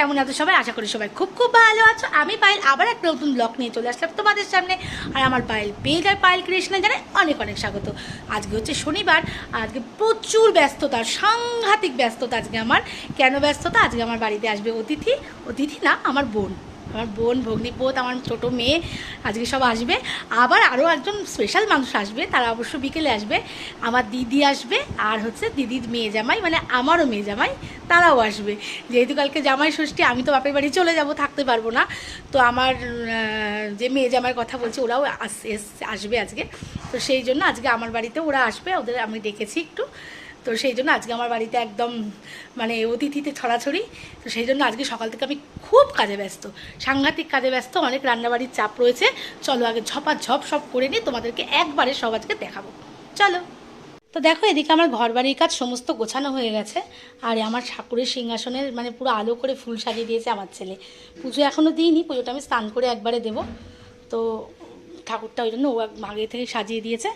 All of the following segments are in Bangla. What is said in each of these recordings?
কেমন আছো সবাই? আশা করি সবাই খুব খুব ভালো আছো। আমি পায়েল, আবার একটা নতুন ব্লগ নিয়ে চলে আসলাম তোমাদের সামনে। আর আমার পায়েল পেয়ে যায় পায়েল কৃষ্ণা জানে অনেক অনেক স্বাগত। আজকে হচ্ছে শনিবার, আজকে প্রচুর ব্যস্ততা, সাংঘাতিক ব্যস্ততা আজকে আমার। কেন ব্যস্ততা? আজকে আমার বাড়িতে আসবে অতিথি। অতিথি না, আমার বোন। আমার বোন, ভগ্নিপোত, আমার ছোট মেয়ে, আজকে সব আসবে। আবার আরও একজন স্পেশাল মানুষ আসবে, তারা অবশ্য বিকেলে আসবে। আমার দিদি আসবে, আর হচ্ছে দিদির মেয়ে জামাই মানে আমারও মেয়ে জামাই, তারাও আসবে। যেহেতু কালকে জামাই ষষ্ঠী, আমি তো বাপের বাড়ি চলে যাব, থাকতে পারব না। তো আমার যে মেয়ে জামাইয়ের কথা বলছি, ওরাও আসবে আজকে। তো সেই জন্য আজকে আমার বাড়িতে ওরা আসবে, ওদের আমি ডেকেছি একটু। তো সেই জন্য আজকে আমার বাড়িতে একদম মানে অতিথিতে ছড়াছড়ি। তো সেই জন্য আজকে সকাল থেকে আমি খুব কাজে ব্যস্ত। সাংঘাতিক কাজে ব্যস্ত, অনেক রান্নাবাড়ির চাপ রয়েছে। চলো আগে ঝপা ঝপ সব করে নিয়ে তোমাদেরকে একবারে সব আজকে দেখাবো। চলো। তো দেখো, এদিকে আমার ঘর বাড়ির কাজ সমস্ত গোছানো হয়ে গেছে। আর আমার ঠাকুরের সিংহাসনের মানে পুরো আলো করে ফুল সাজিয়ে দিয়েছে আমার ছেলে। পুজো এখনও দিইনি, পুজোটা আমি স্নান করে একবারে দেবো। তো ঠাকুরটা ওই জন্য ও আগে থেকে সাজিয়ে দিয়েছে।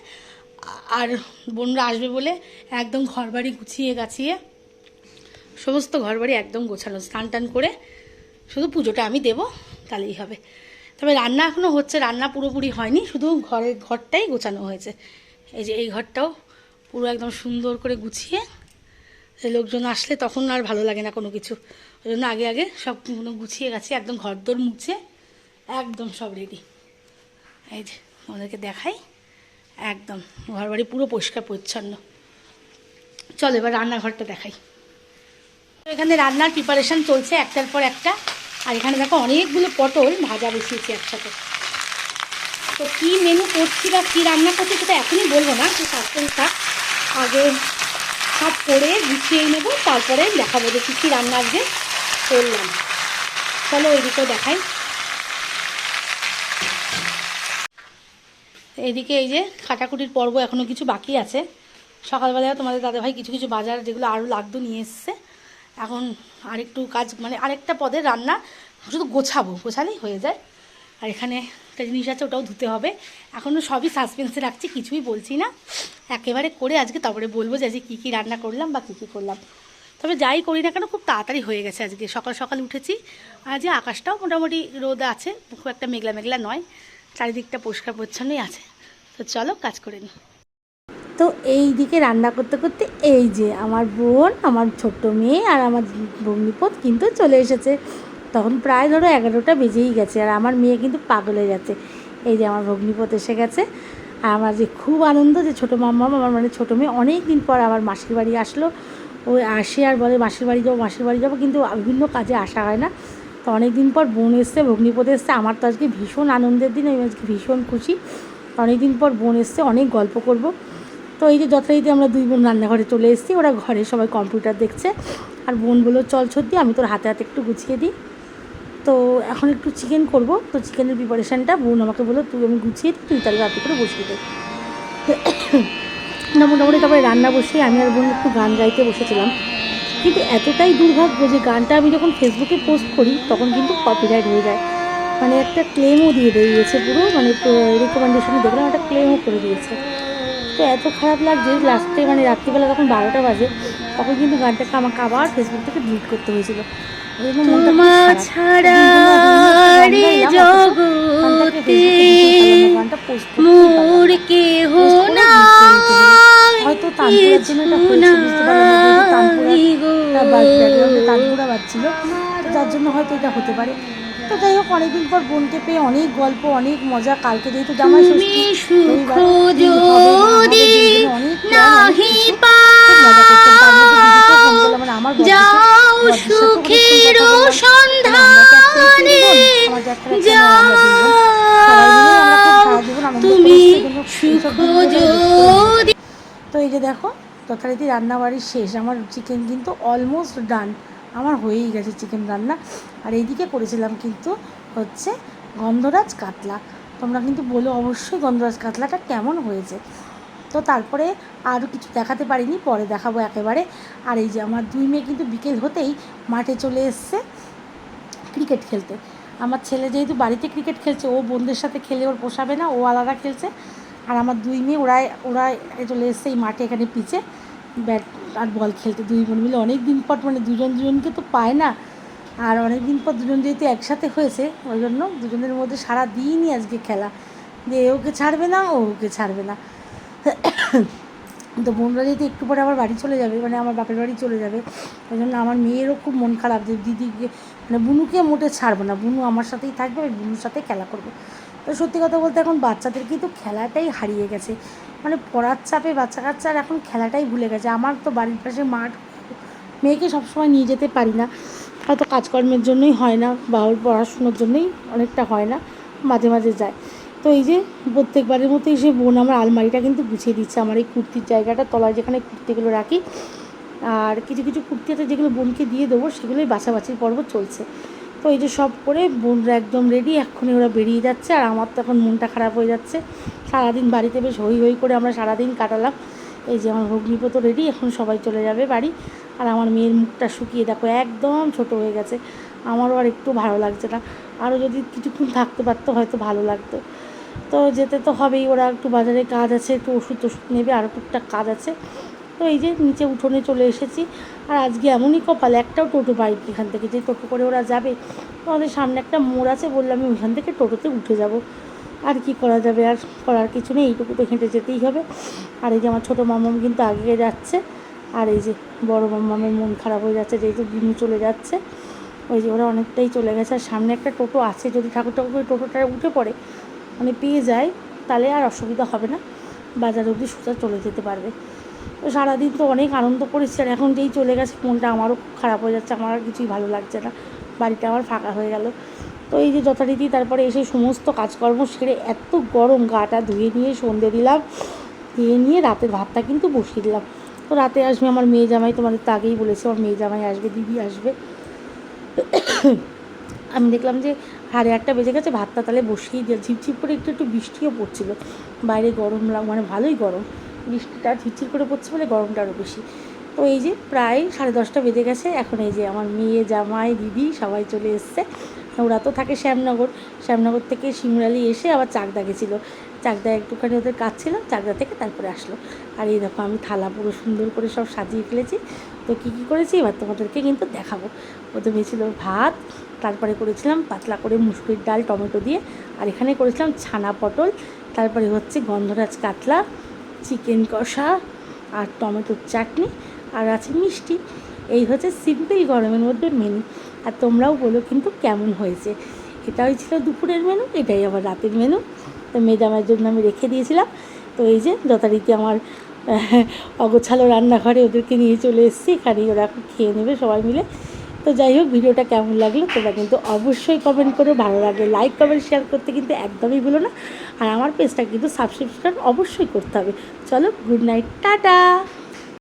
আর বোনরা আসবে বলে একদম ঘর বাড়ি গুছিয়ে গাছিয়ে সমস্ত ঘর বাড়ি একদম গোছানো, স্নান টান করে শুধু পুজোটা আমি দেব, তাহলেই হবে। তবে রান্না এখনও হচ্ছে, রান্না পুরোপুরি হয়নি, শুধু ঘরের ঘরটাই গোছানো হয়েছে। এই যে এই ঘরটাও পুরো একদম সুন্দর করে গুছিয়ে লোকজন আসলে তখন আর ভালো লাগে না কোনো কিছু। ওই জন্য আগে আগে সব গুছিয়ে গেছে, একদম ঘর দোর মুছে, একদম সব রেডি এই যে ওদেরকে দেখাই। একদম ঘর বাড়ি পুরো পরিষ্কার, পরিচ্ছন্ন। চলো, এবার রান্নাঘরটা দেখাই। এখানে রান্নার প্রিপারেশন চলছে একটার পর একটা। আর এখানে দেখো, অনেকগুলো পটল ভাজা বসিয়েছি একসাথে। তো কী মেনু করছি বা কী রান্না করছি সেটা এখনই বলব না, তো সাসপেন্স থাক। আগে সব করে গুছিয়ে নেব, তারপরে দেখাবো যে কী কী রান্না আজকে করলাম। চলো ওইদিকেও দেখাই। এদিকে এই যে খাটাকুটির পর্ব এখনও কিছু বাকি আছে। সকালবেলায় তোমাদের দাদাভাই কিছু কিছু বাজার যেগুলো আরও লাগতো নিয়ে এসছে। এখন আরেকটু কাজ মানে আরেকটা পদের রান্না শুধু গোছাবো, গোছালেই হয়ে যায়। আর এখানে একটা জিনিস আছে, ওটাও ধুতে হবে। এখনও সবই সাসপেন্সে রাখছি, কিছুই বলছি না। একেবারে করে আজকে তারপরে বলব যে আজকে কী কী রান্না করলাম বা কী কী করলাম। তবে যাই করি না কেন, খুব তাড়াতাড়ি হয়ে গেছে আজকে। সকাল সকাল উঠেছি, আর যে আকাশটাও মোটামুটি রোদ আছে, খুব একটা মেঘলা মেঘলা নয়। চারিদিকটা পরিষ্কার পরিচ্ছন্নই আছে। তো চলো কাজ করে নিই তো এই দিকে রান্না করতে করতে এই যে আমার বোন, আমার ছোট্ট মেয়ে আর আমার ভগ্নিপথ কিন্তু চলে এসেছে। তখন প্রায় ধরো এগারোটা বেজেই গেছে আর আমার মেয়ে কিন্তু পাগল হয়ে যাচ্ছে এই যে আমার ভগ্নিপথ এসে গেছে। আর আমার যে খুব আনন্দ যে ছোটো মাম্মা আমার মানে ছোটো মেয়ে অনেক দিন পর আমার মাসির বাড়ি আসলো। ওই আসে আর বলে, মাসির বাড়ি যাব মাসির বাড়ি যাব। কিন্তু বিভিন্ন কাজে আসা হয় না। তো অনেক দিন পর বোন এসছে ভগ্নিপথ এসছে। আমার তো আজকে ভীষণ আনন্দের দিন, আমি আজকে ভীষণ খুশি। অনেক দিন পর বোন এসছে, অনেক গল্প করব। তো এই যে যথারীতি আমরা দুই বোন রান্নাঘরে চলে এসেছি, ওরা ঘরে সবাই কম্পিউটার দেখছে। আর বোন বলল, চল ছদ্দি আমি তোর হাতে হাতে একটু গুছিয়ে দিই। তো এখন একটু চিকেন করব। তো চিকেনের প্রিপারেশানটা বোন আমাকে বলল, তুই আমি গুছিয়ে দিই, তুই তাহলে রাতে করে বসিয়ে দে না, মোটামুটি তারপরে রান্না বসে আমি আর বোন একটু গান গাইতে বসেছিলাম। কিন্তু এতটাই দুর্ভাগ্য যে গানটা আমি যখন ফেসবুকে পোস্ট করি, তখন কিন্তু কপিরাইট হয়ে যায়। মানে একটা ক্লেমও দিয়ে দিয়েছে পুরো মানে রিকমেন্ডেশনে দেখলাম একটা ক্লেমও করে দিয়েছে। তো এত খারাপ লাগছে লাস্টে মানে রাত্রিবেলা তখন বারোটা বাজে তখন কিন্তু গানটাকে আমাকে আবার ফেসবুক থেকে ডিলিট করতে হয়েছিল। হয়তো তানপুরার জন্য এটা হয়েছে বুঝতে পারলাম না, যেহেতু তানপুরার ব্যাকগ্রাউন্ডে তানপুরা বাজছিল তো যার জন্য হয়তো এটা হতে পারে। তো যাই হোক অনেকদিন পর বোনকে পেয়ে অনেক গল্প অনেক মজা। কালকে যেহেতু জামাই মানে যাও অনেকক্ষণ সুখের সন্ধানে তুমি তো এই যে দেখো যথারীতি রান্নাবাড়ি শেষ আমার চিকেন কিন্তু অলমোস্ট ডান আমার হয়েই গেছে চিকেন রান্না। আর এইদিকে করেছিলাম কিন্তু হচ্ছে গন্ধরাজ কাতলা। তোমরা কিন্তু বলো অবশ্যই গন্ধরাজ কাতলাটা কেমন হয়েছে। তো তারপরে আরও কিছু দেখাতে পারিনি, পরে দেখাবো একেবারে। আর এই যে আমার দুই মেয়ে কিন্তু বিকেল হতেই মাঠে চলে এসছে ক্রিকেট খেলতে। আমার ছেলে যেহেতু বাড়িতে ক্রিকেট খেলছে, ও বোনদের সাথে খেলে ওর পোষাবে না, ও আলাদা খেলছে। আর আমার দুই মেয়ে ওরাই ওরা চলে এসছে এই মাঠে এখানে পিচে ব্যাট আর বল খেলতে দুই বোন মিলে অনেক দিন পর মানে দুজন দুজনকে তো পায় না। আর অনেক দিন পর দুজন যেহেতু একসাথে হয়েছে, ওই জন্য দুজনের মধ্যে সারা দিনই আজকে খেলা। যে ওকে ছাড়বে না, ও ওকে ছাড়বে না। তো বোনরা যেহেতু একটু পরে আমার বাড়ি চলে যাবে মানে আমার বাপের বাড়ি চলে যাবে, ওই জন্য আমার মেয়েরও খুব মন খারাপ যে দিদিকে মানে বুনুকে মোটে ছাড়বো না, বুনু আমার সাথেই থাকবে, আমি বুনুর সাথে খেলা করব। তো সত্যি কথা বলতে এখন বাচ্চাদের কিন্তু খেলাটাই হারিয়ে গেছে। মানে পড়ার চাপে বাচ্চা কাচ্চা আর এখন খেলাটাই ভুলে গেছে। আমার তো বাড়ির পাশে মাঠ মেয়েকে সবসময় নিয়ে যেতে পারি না। হয়তো কাজকর্মের জন্যই হয় না বা ওর পড়াশুনোর জন্যই অনেকটা হয় না, মাঝে মাঝে যায়। তো এই যে প্রত্যেকবারের মতো এসে বোন আমার আলমারিটা কিন্তু গুছিয়ে দিচ্ছে। আমার এই কুর্তির জায়গাটা, তলায় যেখানে কুর্তিগুলো রাখি, আর কিছু কিছু কুর্তি আছে যেগুলো বোনকে দিয়ে দেবো, সেগুলোই বাছাবাছির পর্ব চলছে। তো এই যে সব করে বোনরা একদম রেডি এক্ষুনি ওরা বেরিয়ে যাচ্ছে আর আমার তো এখন মনটা খারাপ হয়ে যাচ্ছে। সারাদিন বাড়িতে বেশ হই হই করে আমরা সারাদিন কাটালাম। এই যে আমার ভগ্নিপত রেডি এখন সবাই চলে যাবে বাড়ি। আর আমার মেয়ের মুখটা শুকিয়ে দেখো, একদম ছোট হয়ে গেছে। আমারও আর একটু ভালো লাগছে না। আরও যদি কিছুক্ষণ থাকতে পারতো, হয়তো ভালো লাগতো। তো যেতে তো হবেই, ওরা একটু বাজারে কাজ আছে, একটু ওষুধ টষুধ নেবে, আরও টুকটাক কাজ আছে। এই যে নিচে উঠোনে চলে এসেছি। আর আজকে এমনই কপাল, একটাও টোটো পাইনি এখান থেকে যে টোটো করে ওরা যাবে। তো আমাদের সামনে একটা মোড় আছে, বললাম আমি ওইখান থেকে টোটোতে উঠে যাব। আর কি করা যাবে? আর করার কিছু নেই এইটুকু তো হেঁটে যেতেই হবে। আর এই যে আমার ছোটো মামাম কিন্তু আগে যাচ্ছে। আর এই যে বড় মামামের মন খারাপ হয়ে যাচ্ছে, যেহেতু বিনু চলে যাচ্ছে। ওই যে ওরা অনেকটাই চলে গেছে। আর সামনে একটা টোটো আছে, যদি ঠাকুর ঠাকুর করে টোটোটা উঠে পড়ে মানে পেয়ে যায়, তাহলে আর অসুবিধা হবে না। বাজার অবধি সোজা চলে যেতে পারবে। তো সারাদিন তো অনেক আনন্দ করেছি আর এখন যেই চলে গেছে, ফোনটা আমারও খারাপ হয়ে যাচ্ছে, আমার আর কিছুই ভালো লাগছে না। বাড়িটা আমার ফাঁকা হয়ে গেল। তো এই যে যথারীতি তারপরে এসে সমস্ত কাজকর্ম সেরে এত গরম গাটা ধুয়ে নিয়ে সন্ধে দিলাম, দিয়ে নিয়ে রাতের ভাতটা কিন্তু বসিয়ে দিলাম। তো রাতে আসবে আমার মেয়ে জামাই, তোমাদের তো আগেই বলেছে, আমার মেয়ে জামাই আসবে, দিদি আসবে। আমি দেখলাম যে সাড়ে আটটা বেজে গেছে, ভাতটা তাহলে বসিয়ে দিয়ে ঝিপঝিপ করে একটু একটু বৃষ্টিও পড়ছিল। বাইরে গরম মানে ভালোই গরম। বৃষ্টিটা ঝিরঝির করে পড়ছে বলে গরমটা আরও বেশি। তো এই যে প্রায় সাড়ে দশটা বেজে গেছে, এখন এই যে আমার মেয়ে, জামাই, দিদি সবাই চলে এসছে। ওরা তো থাকে শ্যামনগর। শ্যামনগর থেকে শিমরালি এসে আবার চাকদা গেছিল চাকদা একটুখানি ওদের কাজ ছিল, চাকদা থেকে তারপরে আসলো। আর এই দেখো, আমি থালা পুরো সুন্দর করে সব সাজিয়ে ফেলেছি। তো কী কী করেছি? এবার তোমাদেরকে কিন্তু দেখাবো। প্রথমে ছিল ভাত, তারপরে করেছিলাম পাতলা করে মুসুরির ডাল, টমেটো দিয়ে। আর এখানে করেছিলাম ছানা পটল, তারপরে হচ্ছে গন্ধরাজ কাতলা, চিকেন কষা আর টমেটোর চাটনি। আর আছে মিষ্টি। এই হচ্ছে সিম্পল গরমের মধ্যে মেনু আর তোমরাও বলো কিন্তু কেমন হয়েছে? এটাই ছিল দুপুরের মেনু এটাই আবার রাতের মেনু তো জন্য আমি রেখে দিয়েছিলাম। তো এই যে যথারীতি আমার অগোছালো রান্নাঘরে ওদেরকে নিয়ে চলে এসেছি। এখানেই ওরা খেয়ে নেবে সবাই মিলে। তো যাই হোক, ভিডিওটা কেমন লাগল তোমরা কিন্তু অবশ্যই কমেন্ট করে। ভালো লাগলে লাইক কমেন্ট শেয়ার করতে কিন্তু একদমই ভুলো না। আর আমার পেজটা কিন্তু সাবস্ক্রিপশন অবশ্যই করতে হবে। চলো গুড নাইট টাটা!